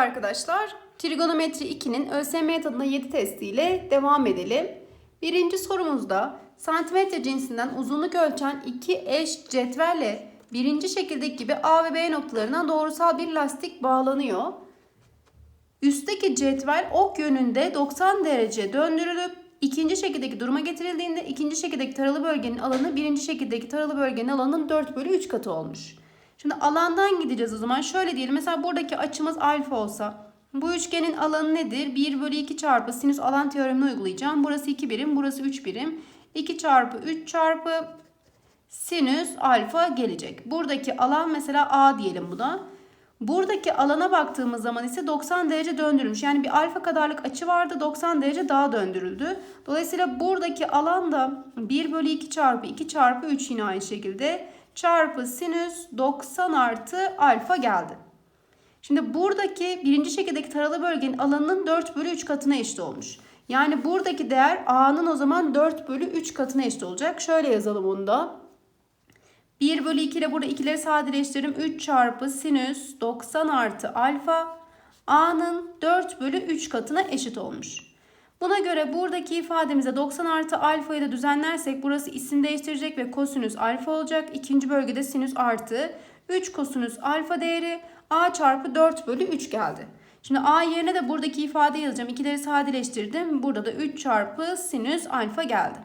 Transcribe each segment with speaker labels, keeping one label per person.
Speaker 1: arkadaşlar. Trigonometri 2'nin ÖSYM tadında 7 testiyle devam edelim. Birinci sorumuzda santimetre cinsinden uzunluk ölçen iki eş cetvelle birinci şekildeki gibi A ve B noktalarına doğrusal bir lastik bağlanıyor. Üstteki cetvel ok yönünde 90 derece döndürülüp ikinci şekildeki duruma getirildiğinde ikinci şekildeki taralı bölgenin alanı birinci şekildeki taralı bölgenin alanının 4 bölü 3 katı olmuş. Şimdi alandan gideceğiz o zaman. Şöyle diyelim mesela buradaki açımız alfa olsa bu üçgenin alanı nedir? 1 bölü 2 çarpı sinüs alan teoremini uygulayacağım. Burası 2 birim, burası 3 birim. 2 çarpı 3 çarpı sinüs alfa gelecek. Buradaki alan mesela A diyelim buna. Buradaki alana baktığımız zaman ise 90 derece döndürülmüş. Yani bir alfa kadarlık açı vardı 90 derece daha döndürüldü. Dolayısıyla buradaki alan da 1 bölü 2 çarpı 2 çarpı 3 yine aynı şekilde çarpı sinüs 90 artı alfa geldi. Şimdi buradaki birinci şekildeki taralı bölgenin alanının 4 bölü 3 katına eşit olmuş. Yani buradaki değer A'nın o zaman 4 bölü 3 katına eşit olacak. Şöyle yazalım onu da. 1 bölü 2 ile burada ikileri sadeleştiririm. 3 çarpı sinüs 90 artı alfa A'nın 4 bölü 3 katına eşit olmuş. Buna göre buradaki ifademize 90 artı alfayı da düzenlersek burası isim değiştirecek ve kosinüs alfa olacak. İkinci bölgede sinüs artı 3 kosinüs alfa değeri A çarpı 4 bölü 3 geldi. Şimdi A yerine de buradaki ifade yazacağım. İkileri sadeleştirdim. Burada da 3 çarpı sinüs alfa geldi.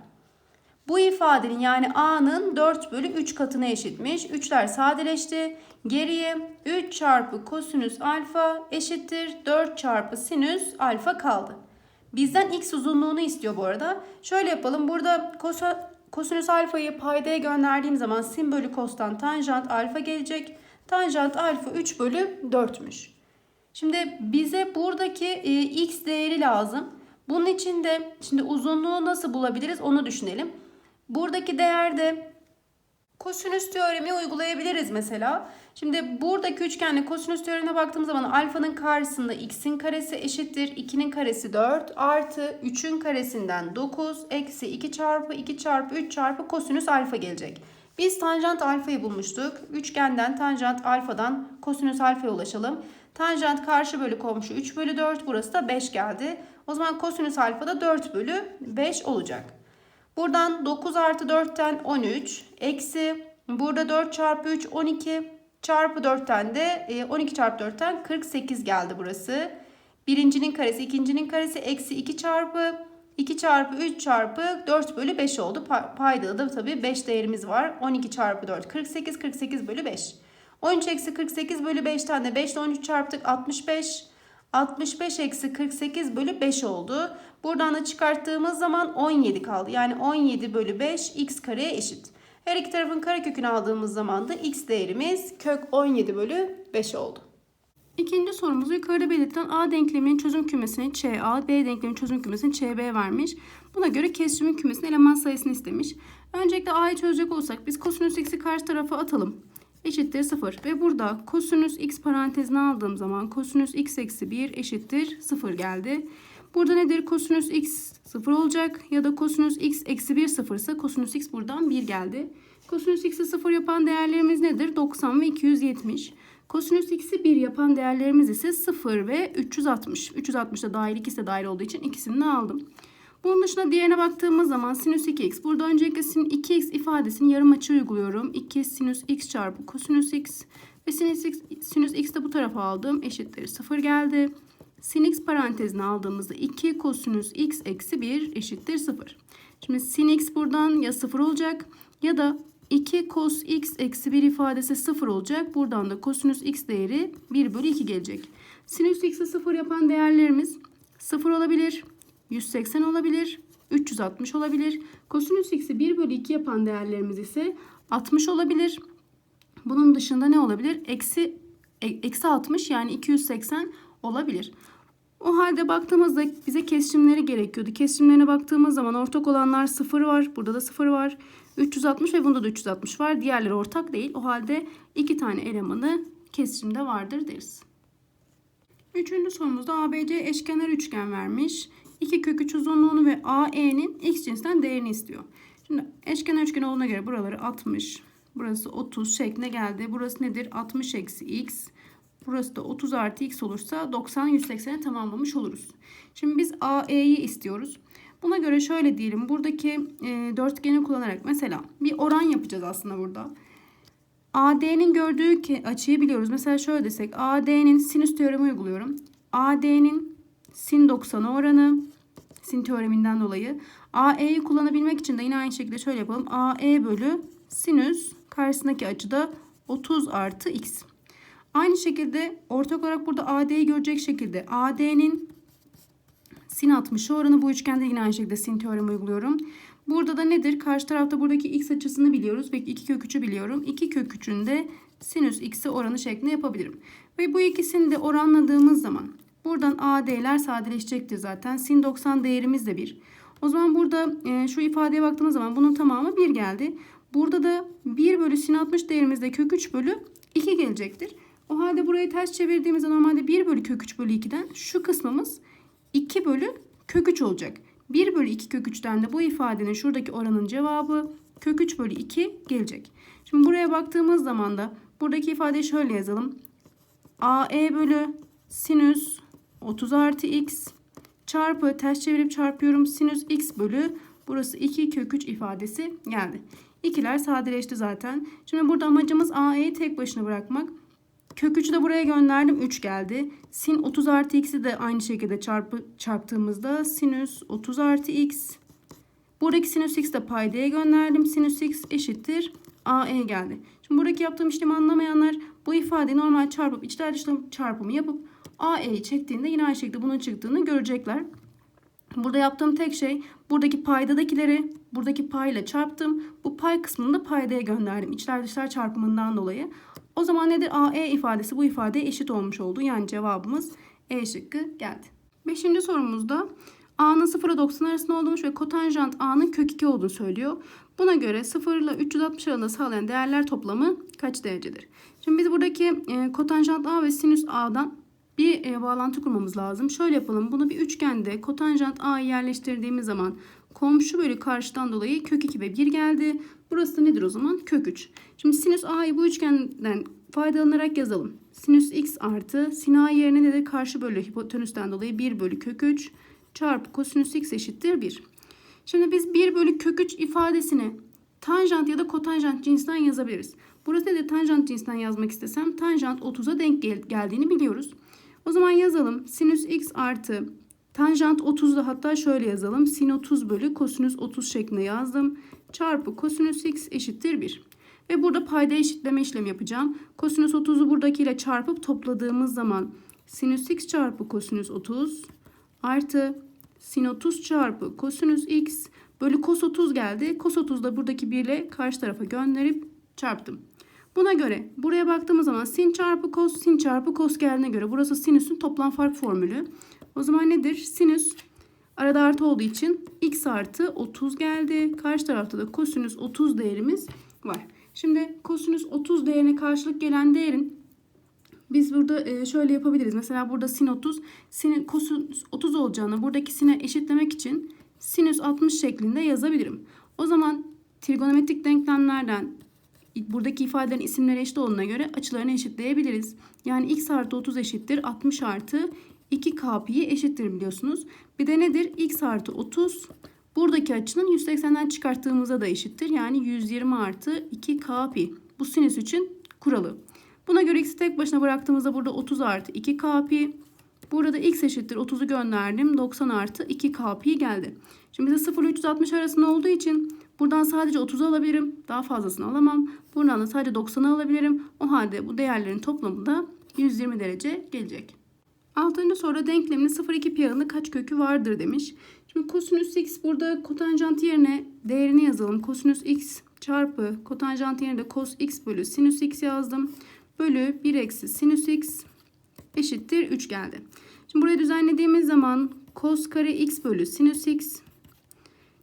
Speaker 1: Bu ifadenin yani A'nın 4 bölü 3 katına eşitmiş. 3'ler sadeleşti. Geriye 3 çarpı kosinüs alfa eşittir 4 çarpı sinüs alfa kaldı. Bizden x uzunluğunu istiyor bu arada. Şöyle yapalım. Burada kosinüs alfayı paydaya gönderdiğim zaman sin bölü kostan tanjant alfa gelecek. Tanjant alfa 3 bölü 4'müş. Şimdi bize buradaki e, x değeri lazım. Bunun için de şimdi uzunluğu nasıl bulabiliriz onu düşünelim. Buradaki değerde kosinüs teoremi uygulayabiliriz mesela. Şimdi buradaki üçgende kosinüs teoremine baktığımız zaman alfanın karşısında x'in karesi eşittir 2'nin karesi 4 artı 3'ün karesinden 9 eksi 2 çarpı 2 çarpı 3 çarpı kosinüs alfa gelecek. Biz tanjant alfayı bulmuştuk. Üçgenden tanjant alfadan kosinüs alfaya ulaşalım. Tanjant karşı bölü komşu 3 bölü 4 burası da 5 geldi. O zaman kosinüs alfa da 4 bölü 5 olacak. Buradan 9 artı 4'ten 13 eksi burada 4 çarpı 3 12 çarpı 4'ten de 12 çarpı 4'ten 48 geldi burası. Birincinin karesi ikincinin karesi eksi 2 çarpı 2 çarpı 3 çarpı 4 bölü 5 oldu. Payda da tabii 5 değerimiz var. 12 çarpı 4 48 48 bölü 5. 13 eksi 48 bölü 5'ten de 5 ile 13 çarptık 65. 65 eksi 48 bölü 5 oldu. Buradan da çıkarttığımız zaman 17 kaldı. Yani 17 bölü 5 x kareye eşit. Her iki tarafın karekökünü aldığımız zaman da x değerimiz kök 17 bölü 5 oldu. İkinci sorumuzu yukarıda belirtilen A denkleminin çözüm kümesine ÇA, B denkleminin çözüm kümesine ÇB vermiş. Buna göre kesrimin kümesinin eleman sayısını istemiş. Öncelikle A'yı çözecek olsak biz kosinüs x'i karşı tarafa atalım. Eşittir 0 ve burada kosinüs x parantezine aldığım zaman kosinüs x eksi 1 eşittir 0 geldi. Burada nedir? Kosinüs x 0 olacak ya da kosinüs x eksi 1 0 ise kosinüs x buradan 1 geldi. Kosinüs x'i 0 yapan değerlerimiz nedir? 90 ve 270. Kosinüs x'i 1 yapan değerlerimiz ise 0 ve 360. 360 da dahil ikisi de dahil olduğu için ikisini de aldım. Bunun dışında diğerine baktığımız zaman sinüs 2x. Burada öncelikle sin 2x ifadesini yarım açı uyguluyorum. 2 sinüs x çarpı kosinüs x. Ve sinüs x, sinüs x de bu tarafa aldım. Eşittir 0 geldi. Sin x parantezine aldığımızda 2 kosinüs x eksi 1 eşittir 0. Şimdi sin x buradan ya 0 olacak ya da 2 cos x eksi 1 ifadesi 0 olacak. Buradan da kosinüs x değeri 1 bölü 2 gelecek. Sinüs x'i 0 yapan değerlerimiz 0 olabilir, 180 olabilir, 360 olabilir. Kosinüs x'i 1 bölü 2 yapan değerlerimiz ise 60 olabilir. Bunun dışında ne olabilir? Eksi, e, eksi 60 yani 280 olabilir. O halde baktığımızda bize kesişimleri gerekiyordu. Kesişimlerine baktığımız zaman ortak olanlar 0 var. Burada da 0 var. 360 ve bunda da 360 var. Diğerleri ortak değil. O halde iki tane elemanı kesişimde vardır deriz. Üçüncü sorumuzda ABC eşkenar üçgen vermiş. İki kök 3 uzunluğunu ve AE'nin x cinsinden değerini istiyor. Şimdi eşkenar üçgen olduğuna göre buraları 60, burası 30 şekline geldi. Burası nedir? 60 eksi x Burası da 30 artı x olursa 90 180'e tamamlamış oluruz. Şimdi biz AE'yi istiyoruz. Buna göre şöyle diyelim. Buradaki e, dörtgeni kullanarak mesela bir oran yapacağız aslında burada. AD'nin gördüğü açıyı biliyoruz. Mesela şöyle desek AD'nin sinüs teoremi uyguluyorum. AD'nin sin 90'a oranı sin teoreminden dolayı. AE'yi kullanabilmek için de yine aynı şekilde şöyle yapalım. AE bölü sinüs karşısındaki açıda 30 artı x. Aynı şekilde ortak olarak burada AD'yi görecek şekilde AD'nin sin 60 oranı bu üçgende yine aynı şekilde sin teoremi uyguluyorum. Burada da nedir? Karşı tarafta buradaki x açısını biliyoruz ve 2 kök 3'ü biliyorum. 2 kök 3'ün de sinüs x'i oranı şeklinde yapabilirim. Ve bu ikisini de oranladığımız zaman buradan AD'ler sadeleşecektir zaten. Sin 90 değerimiz de 1. O zaman burada e, şu ifadeye baktığımız zaman bunun tamamı 1 geldi. Burada da 1 bölü sin 60 değerimizde kök 3 bölü 2 gelecektir. O halde burayı ters çevirdiğimizde normalde 1 bölü kök 3 bölü 2'den şu kısmımız 2 bölü kök 3 olacak. 1 bölü 2 kök 3'ten de bu ifadenin şuradaki oranın cevabı kök 3 bölü 2 gelecek. Şimdi buraya baktığımız zaman da buradaki ifadeyi şöyle yazalım. AE bölü sinüs 30 artı x çarpı ters çevirip çarpıyorum sinüs x bölü burası 2 kök 3 ifadesi geldi. İkiler sadeleşti zaten. Şimdi burada amacımız AE'yi tek başına bırakmak. Kök 3'ü de buraya gönderdim. 3 geldi. Sin 30 artı x'i de aynı şekilde çarpı, çarptığımızda sinüs 30 artı x. Buradaki sinüs x de paydaya gönderdim. Sinüs x eşittir AE geldi. Şimdi buradaki yaptığım işlemi anlamayanlar bu ifadeyi normal çarpıp içler dışlar çarpımı yapıp AE'yi çektiğinde yine aynı şekilde bunun çıktığını görecekler. Burada yaptığım tek şey buradaki paydadakileri buradaki payla çarptım. Bu pay kısmını da paydaya gönderdim. İçler dışlar çarpımından dolayı. O zaman nedir? AE ifadesi bu ifadeye eşit olmuş oldu. Yani cevabımız E şıkkı geldi. Beşinci sorumuzda A'nın 0 ile 90 arasında olduğunu ve kotanjant A'nın kök 2 olduğunu söylüyor. Buna göre 0 ile 360 arasında sağlayan değerler toplamı kaç derecedir? Şimdi biz buradaki e, kotanjant A ve sinüs A'dan bir e, bağlantı kurmamız lazım. Şöyle yapalım. Bunu bir üçgende kotanjant A'yı yerleştirdiğimiz zaman komşu bölü karşıdan dolayı kök 2 ve 1 geldi. Burası da nedir o zaman? Kök 3. Şimdi sinüs A'yı bu üçgenden faydalanarak yazalım. Sinüs x artı sin A yerine nedir? Karşı bölü hipotenüsten dolayı 1 bölü kök 3 çarpı kosinüs x eşittir 1. Şimdi biz 1 bölü kök 3 ifadesini tanjant ya da kotanjant cinsinden yazabiliriz. Burası nedir? Tanjant cinsinden yazmak istesem tanjant 30'a denk gel geldiğini biliyoruz. O zaman yazalım. Sinüs x artı tanjant 30'da hatta şöyle yazalım. Sin 30 bölü kosinüs 30 şeklinde yazdım. Çarpı kosinüs x eşittir 1. Ve burada payda eşitleme işlemi yapacağım. Kosinüs 30'u buradakiyle çarpıp topladığımız zaman sinüs x çarpı kosinüs 30 artı sin 30 çarpı kosinüs x bölü kos 30 geldi. Kos 30 da buradaki 1 ile karşı tarafa gönderip çarptım. Buna göre buraya baktığımız zaman sin çarpı kos sin çarpı kos geldiğine göre burası sinüsün toplam fark formülü. O zaman nedir? Sinüs arada artı olduğu için x artı 30 geldi. Karşı tarafta da kosinüs 30 değerimiz var. Şimdi kosinüs 30 değerine karşılık gelen değerin biz burada e, şöyle yapabiliriz. Mesela burada sin 30, sin kosinüs 30 olacağını buradaki sine eşitlemek için sinüs 60 şeklinde yazabilirim. O zaman trigonometrik denklemlerden buradaki ifadelerin isimleri eşit olduğuna göre açılarını eşitleyebiliriz. Yani x artı 30 eşittir 60 artı 2 k pi eşittir biliyorsunuz. Bir de nedir? x artı 30 buradaki açının 180'den çıkarttığımızda da eşittir. Yani 120 artı 2 k pi. Bu sinüs için kuralı. Buna göre x'i tek başına bıraktığımızda burada 30 artı 2 k pi. Burada x eşittir 30'u gönderdim. 90 artı 2 k pi geldi. Şimdi bize 0 ile 360 arasında olduğu için buradan sadece 30'u alabilirim. Daha fazlasını alamam. Buradan da sadece 90'ı alabilirim. O halde bu değerlerin toplamı da 120 derece gelecek. Altıncı soruda denklemin 0-2 pi aralığında kaç kökü vardır demiş. Şimdi kosinüs x burada kotanjant yerine değerini yazalım. Kosinüs x çarpı kotanjant yerine de cos x bölü sinüs x yazdım. Bölü 1 eksi sinüs x eşittir 3 geldi. Şimdi burayı düzenlediğimiz zaman cos kare x bölü sinüs x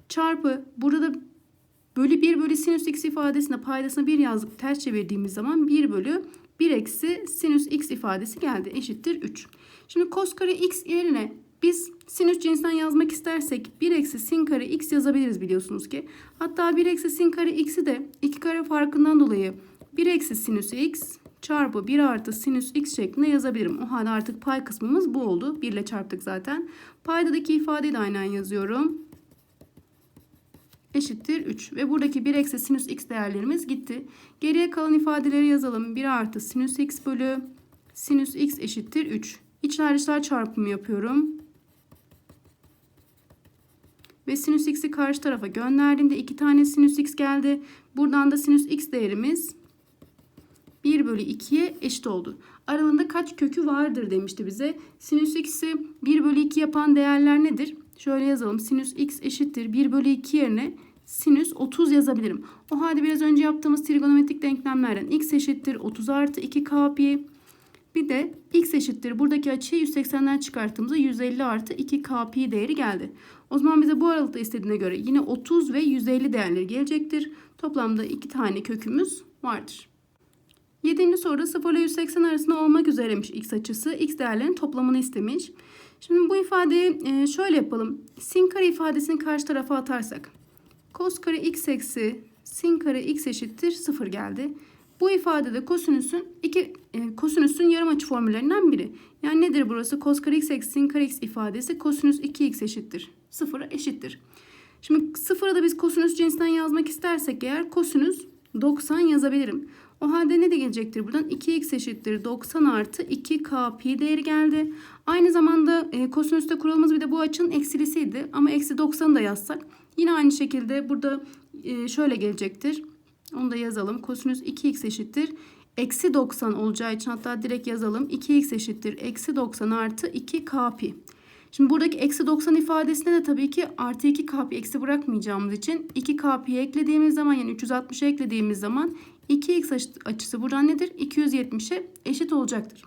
Speaker 1: çarpı burada bölü 1 bölü sinüs x ifadesine paydasına 1 yazdık ters çevirdiğimiz zaman 1 bölü 1 eksi sinüs x ifadesi geldi eşittir 3. Şimdi cos kare x yerine biz sinüs cinsinden yazmak istersek 1 eksi sin kare x yazabiliriz biliyorsunuz ki. Hatta 1 eksi sin kare x'i de 2 kare farkından dolayı 1 eksi sinüs x çarpı 1 artı sinüs x şeklinde yazabilirim. O halde artık pay kısmımız bu oldu. 1 ile çarptık zaten. Paydadaki ifadeyi de aynen yazıyorum. Eşittir 3. Ve buradaki 1 eksi sinüs x değerlerimiz gitti. Geriye kalan ifadeleri yazalım. 1 artı sinüs x bölü sinüs x eşittir 3. İçler dışlar çarpımı yapıyorum. Ve sinüs x'i karşı tarafa gönderdiğimde 2 tane sinüs x geldi. Buradan da sinüs x değerimiz 1 bölü 2'ye eşit oldu. Aralarında kaç kökü vardır demişti bize. Sinüs x'i 1 bölü 2 yapan değerler nedir? Şöyle yazalım. Sinüs x eşittir 1 bölü 2 yerine sinüs 30 yazabilirim. O halde biraz önce yaptığımız trigonometrik denklemlerden x eşittir 30 artı 2 k pi. Bir de x eşittir buradaki açıyı 180'den çıkarttığımızda 150 artı 2 k pi değeri geldi. O zaman bize bu aralıkta istediğine göre yine 30 ve 150 değerleri gelecektir. Toplamda 2 tane kökümüz vardır. 7. soruda 0 ile 180 arasında olmak üzereymiş x açısı. x değerlerinin toplamını istemiş. Şimdi bu ifadeyi e, şöyle yapalım. Sin kare ifadesini karşı tarafa atarsak. Kos kare x eksi sin kare x eşittir 0 geldi. Bu ifadede kosinüsün iki e, kosinüsün yarım açı formüllerinden biri. Yani nedir burası? Kos kare x eksi sin kare x ifadesi kosinüs 2x eşittir. 0'a eşittir. Şimdi sıfırı da biz kosinüs cinsinden yazmak istersek eğer kosinüs 90 yazabilirim. O halde ne de gelecektir buradan? 2x eşittir 90 artı 2k pi değeri geldi. Aynı zamanda e, kosinüste kuralımız bir de bu açının eksilisiydi. Ama eksi 90'ı da yazsak yine aynı şekilde burada e, şöyle gelecektir. Onu da yazalım. Kosinüs 2x eşittir. Eksi 90 olacağı için hatta direkt yazalım. 2x eşittir. Eksi 90 artı 2k pi. Şimdi buradaki eksi 90 ifadesine de tabii ki artı 2 kp eksi bırakmayacağımız için 2 kp'yi eklediğimiz zaman yani 360'ı eklediğimiz zaman 2x açısı buradan nedir? 270'e eşit olacaktır.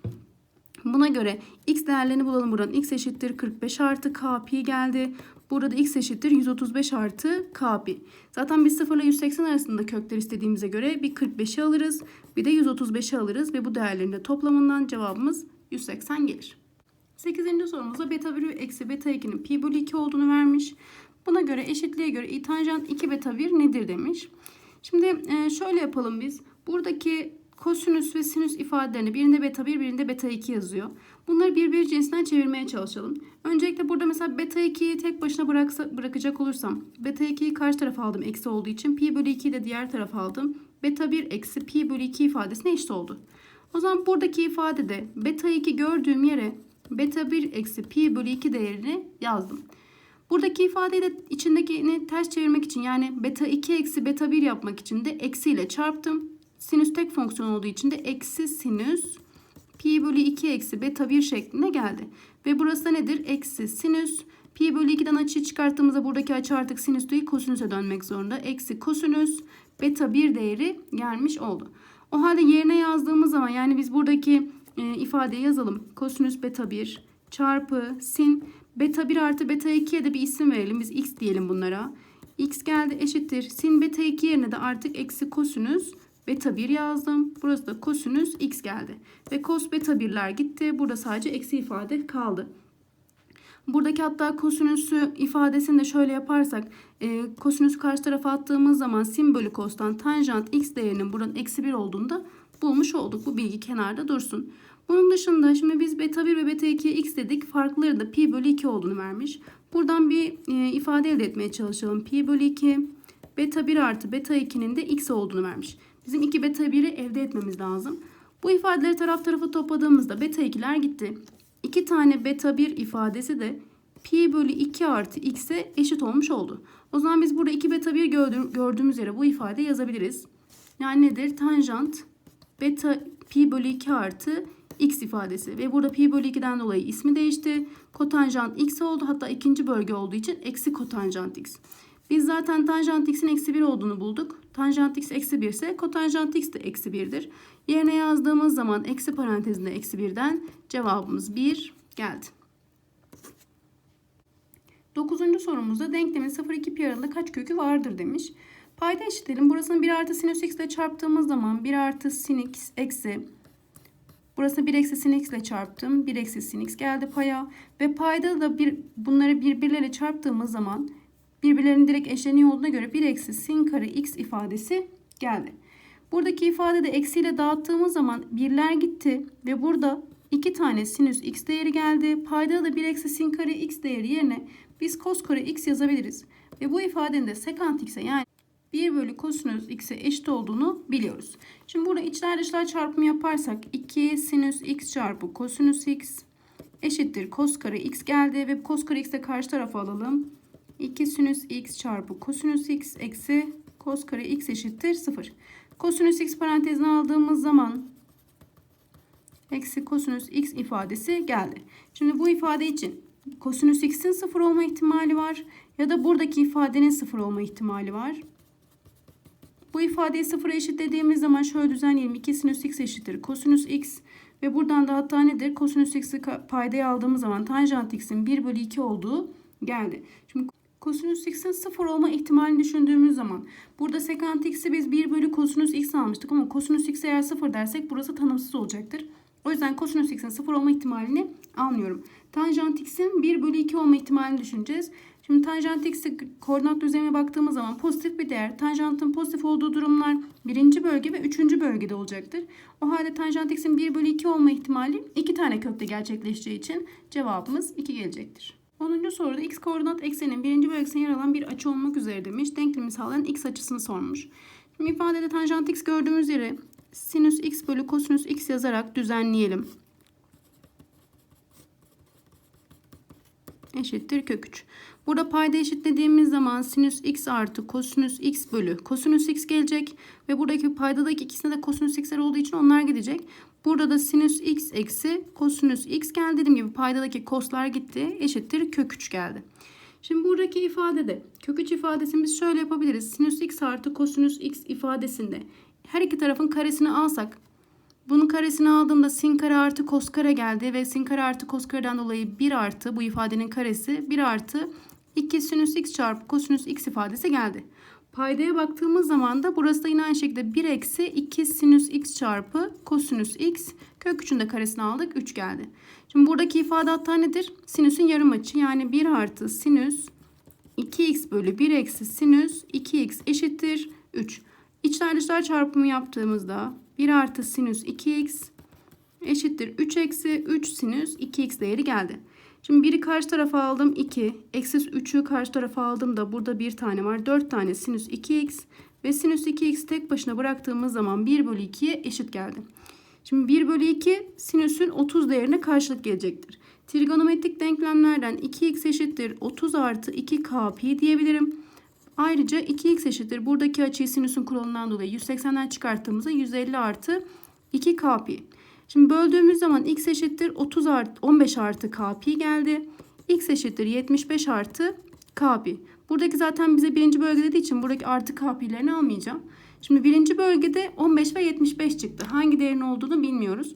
Speaker 1: Buna göre x değerlerini bulalım buradan. x eşittir 45 artı kp geldi. Burada x eşittir 135 artı kp. Zaten biz 0 ile 180 arasında kökler istediğimize göre bir 45'i alırız. Bir de 135'i alırız ve bu değerlerin de toplamından cevabımız 180 gelir. 8. sorumuzda beta 1 eksi beta 2'nin pi bölü 2 olduğunu vermiş. Buna göre eşitliğe göre tanjant 2 beta 1 nedir demiş. Şimdi e, şöyle yapalım biz. Buradaki kosinüs ve sinüs ifadelerini birinde beta 1 birinde beta 2 yazıyor. Bunları birbiri cinsinden çevirmeye çalışalım. Öncelikle burada mesela beta 2'yi tek başına bıraksa, bırakacak olursam beta 2'yi karşı tarafa aldım eksi olduğu için pi bölü 2'yi de diğer tarafa aldım. Beta 1 eksi pi bölü 2 ifadesine eşit oldu. O zaman buradaki ifadede beta 2 gördüğüm yere beta 1 eksi pi bölü 2 değerini yazdım. Buradaki ifadeyi de içindekini ters çevirmek için yani beta 2 eksi beta 1 yapmak için de eksi ile çarptım. Sinüs tek fonksiyon olduğu için de eksi sinüs pi bölü 2 eksi beta 1 şeklinde geldi. Ve burası da nedir? Eksi sinüs pi bölü 2'den açıyı çıkarttığımızda buradaki açı artık sinüs değil kosinüse dönmek zorunda. Eksi kosinüs beta 1 değeri gelmiş oldu. O halde yerine yazdığımız zaman yani biz buradaki e, ifadeyi yazalım. Kosinüs beta 1 çarpı sin beta 1 artı beta 2'ye de bir isim verelim. Biz x diyelim bunlara. x geldi eşittir. Sin beta 2 yerine de artık eksi kosinüs beta 1 yazdım. Burası da kosinüs x geldi. Ve kos beta 1'ler gitti. Burada sadece eksi ifade kaldı. Buradaki hatta kosinüsü ifadesini de şöyle yaparsak e, kosinüsü karşı tarafa attığımız zaman sin bölü kostan tanjant x değerinin buranın eksi 1 olduğunu da bulmuş olduk. Bu bilgi kenarda dursun. Bunun dışında şimdi biz beta 1 ve beta 2'ye x dedik. Farkları da pi bölü 2 olduğunu vermiş. Buradan bir e, ifade elde etmeye çalışalım. Pi bölü 2 beta 1 artı beta 2'nin de x olduğunu vermiş. Bizim 2 beta 1'i elde etmemiz lazım. Bu ifadeleri taraf tarafa topladığımızda beta 2'ler gitti. 2 tane beta 1 ifadesi de pi bölü 2 artı x'e eşit olmuş oldu. O zaman biz burada 2 beta 1 gördüğümüz yere bu ifade yazabiliriz. Yani nedir? Tanjant beta pi bölü 2 artı x ifadesi. Ve burada pi bölü 2'den dolayı ismi değişti. Kotanjant x oldu. Hatta ikinci bölge olduğu için eksi kotanjant x. Biz zaten tanjant x'in eksi 1 olduğunu bulduk. Tanjant x eksi 1 ise kotanjant x de eksi 1'dir. Yerine yazdığımız zaman eksi parantezinde eksi 1'den cevabımız 1 geldi. Dokuzuncu sorumuzda denklemin 0-2 pi aralığında kaç kökü vardır demiş. Payda eşitleyelim. Burasını 1 artı sinüs x ile çarptığımız zaman 1 artı sin x eksi Burası 1 eksi sin x ile çarptım. 1 eksi sin x geldi paya. Ve payda da bir, bunları birbirleriyle çarptığımız zaman birbirlerinin direkt eşleniği olduğuna göre 1 eksi sin kare x ifadesi geldi. Buradaki ifadede eksiyle dağıttığımız zaman birler gitti ve burada iki tane sinüs x değeri geldi. Paydada da 1 eksi sin kare x değeri yerine biz kos kare x yazabiliriz. Ve bu ifadenin de sekant x'e yani 1 bölü kosinüs x'e eşit olduğunu biliyoruz. Şimdi burada içler dışlar çarpımı yaparsak 2 sinüs x çarpı kosinüs x eşittir kos kare x geldi ve kos kare x'i karşı tarafa alalım. 2 sinüs x çarpı kosinüs x eksi kos kare x eşittir 0. Kosinüs x parantezine aldığımız zaman eksi kosinüs x ifadesi geldi. Şimdi bu ifade için kosinüs x'in 0 olma ihtimali var ya da buradaki ifadenin 0 olma ihtimali var. Bu ifadeyi sıfıra eşitlediğimiz zaman şöyle düzenleyelim. 2 sinüs x eşittir kosinüs x ve buradan da hatta nedir? Kosinüs x'i paydaya aldığımız zaman tanjant x'in 1 bölü 2 olduğu geldi. Şimdi kosinüs x'in 0 olma ihtimalini düşündüğümüz zaman burada sekant x'i biz 1 bölü kosinüs x almıştık ama kosinüs x eğer 0 dersek burası tanımsız olacaktır. O yüzden kosinüs x'in 0 olma ihtimalini almıyorum. Tanjant x'in 1 bölü 2 olma ihtimalini düşüneceğiz. Şimdi tanjant x'i koordinat düzlemine baktığımız zaman pozitif bir değer. Tanjantın pozitif olduğu durumlar birinci bölge ve üçüncü bölgede olacaktır. O halde tanjant x'in 1 bölü 2 olma ihtimali iki tane kökte gerçekleşeceği için cevabımız 2 gelecektir. 10. soruda x koordinat eksenin birinci bölgesine yer alan bir açı olmak üzere demiş. Denklemi sağlayan x açısını sormuş. Şimdi ifadede tanjant x gördüğümüz yere sinüs x bölü kosinüs x yazarak düzenleyelim. Eşittir kök 3. Burada payda eşitlediğimiz zaman sinüs x artı kosinüs x bölü kosinüs x gelecek. Ve buradaki paydadaki ikisinde de kosinüs x'ler olduğu için onlar gidecek. Burada da sinüs x eksi kosinüs x geldi. Dediğim gibi paydadaki koslar gitti. Eşittir kök 3 geldi. Şimdi buradaki ifadede kök 3 ifadesini biz şöyle yapabiliriz. Sinüs x artı kosinüs x ifadesinde her iki tarafın karesini alsak bunun karesini aldığımda sin kare artı kos kare geldi ve sin kare artı kos kareden dolayı 1 artı bu ifadenin karesi 1 artı 2 sinüs x çarpı kosinüs x ifadesi geldi. Paydaya baktığımız zaman da burası da yine aynı şekilde 1 eksi 2 sinüs x çarpı kosinüs x kök 3'ün de karesini aldık 3 geldi. Şimdi buradaki ifade hatta nedir? Sinüsün yarım açı yani 1 artı sinüs 2x bölü 1 eksi sinüs 2x eşittir 3. İçler dışlar çarpımı yaptığımızda 1 artı sinüs 2x eşittir 3 eksi 3 sinüs 2x değeri geldi. Şimdi 1'i karşı tarafa aldım 2. Eksi 3'ü karşı tarafa aldım da burada bir tane var. 4 tane sinüs 2x ve sinüs 2x tek başına bıraktığımız zaman 1 bölü 2'ye eşit geldi. Şimdi 1 bölü 2 sinüsün 30 değerine karşılık gelecektir. Trigonometrik denklemlerden 2x eşittir 30 artı 2k pi diyebilirim. Ayrıca 2x eşittir. Buradaki açıyı sinüsün kuralından dolayı 180'den çıkarttığımızda 150 artı 2k pi. Şimdi böldüğümüz zaman x eşittir 30 artı 15 artı k pi geldi. x eşittir 75 artı k pi. Buradaki zaten bize birinci bölge dediği için buradaki artı k pi'lerini almayacağım. Şimdi birinci bölgede 15 ve 75 çıktı. Hangi değerin olduğunu bilmiyoruz.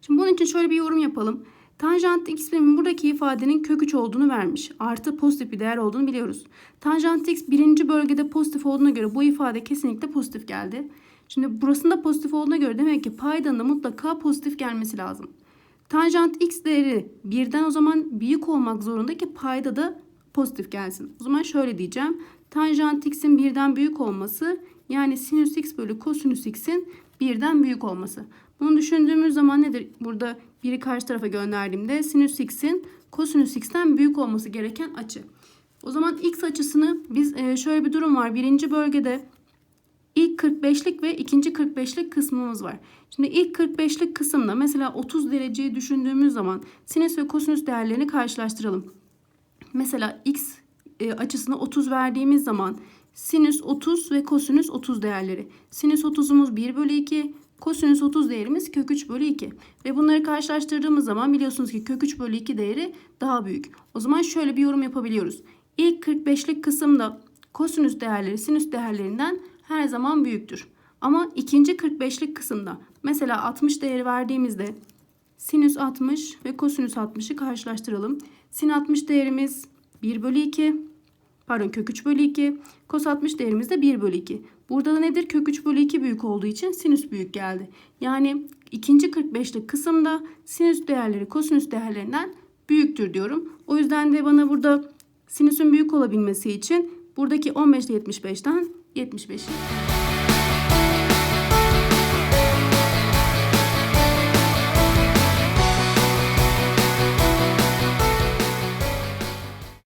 Speaker 1: Şimdi bunun için şöyle bir yorum yapalım. Tanjant x birim buradaki ifadenin kök 3 olduğunu vermiş. Artı pozitif bir değer olduğunu biliyoruz. Tanjant x birinci bölgede pozitif olduğuna göre bu ifade kesinlikle pozitif geldi. Şimdi burasında pozitif olduğuna göre demek ki paydanın da mutlaka pozitif gelmesi lazım. Tanjant x değeri birden o zaman büyük olmak zorunda ki payda da pozitif gelsin. O zaman şöyle diyeceğim. Tanjant x'in birden büyük olması yani sinüs x bölü kosinüs x'in birden büyük olması. Bunu düşündüğümüz zaman nedir? Burada biri karşı tarafa gönderdiğimde sinüs x'in kosinüs x'ten büyük olması gereken açı. O zaman x açısını biz e, şöyle bir durum var. Birinci bölgede ilk 45'lik ve ikinci 45'lik kısmımız var. Şimdi ilk 45'lik kısımda mesela 30 dereceyi düşündüğümüz zaman sinüs ve kosinüs değerlerini karşılaştıralım. Mesela x e, açısına 30 verdiğimiz zaman sinüs 30 ve kosinüs 30 değerleri. Sinüs 30'umuz 1 bölü 2, Kosinüs 30 değerimiz kök 3 bölü 2. Ve bunları karşılaştırdığımız zaman biliyorsunuz ki kök 3 bölü 2 değeri daha büyük. O zaman şöyle bir yorum yapabiliyoruz. İlk 45'lik kısımda kosinüs değerleri sinüs değerlerinden her zaman büyüktür. Ama ikinci 45'lik kısımda mesela 60 değeri verdiğimizde sinüs 60 ve kosinüs 60'ı karşılaştıralım. Sin 60 değerimiz 1 bölü 2. Pardon kök 3 bölü 2. Kos 60 değerimiz de 1 bölü 2. Burada da nedir? Kök 3 bölü 2 büyük olduğu için sinüs büyük geldi. Yani ikinci 45'lik kısımda sinüs değerleri kosinüs değerlerinden büyüktür diyorum. O yüzden de bana burada sinüsün büyük olabilmesi için buradaki 15 ile 75'ten 75'i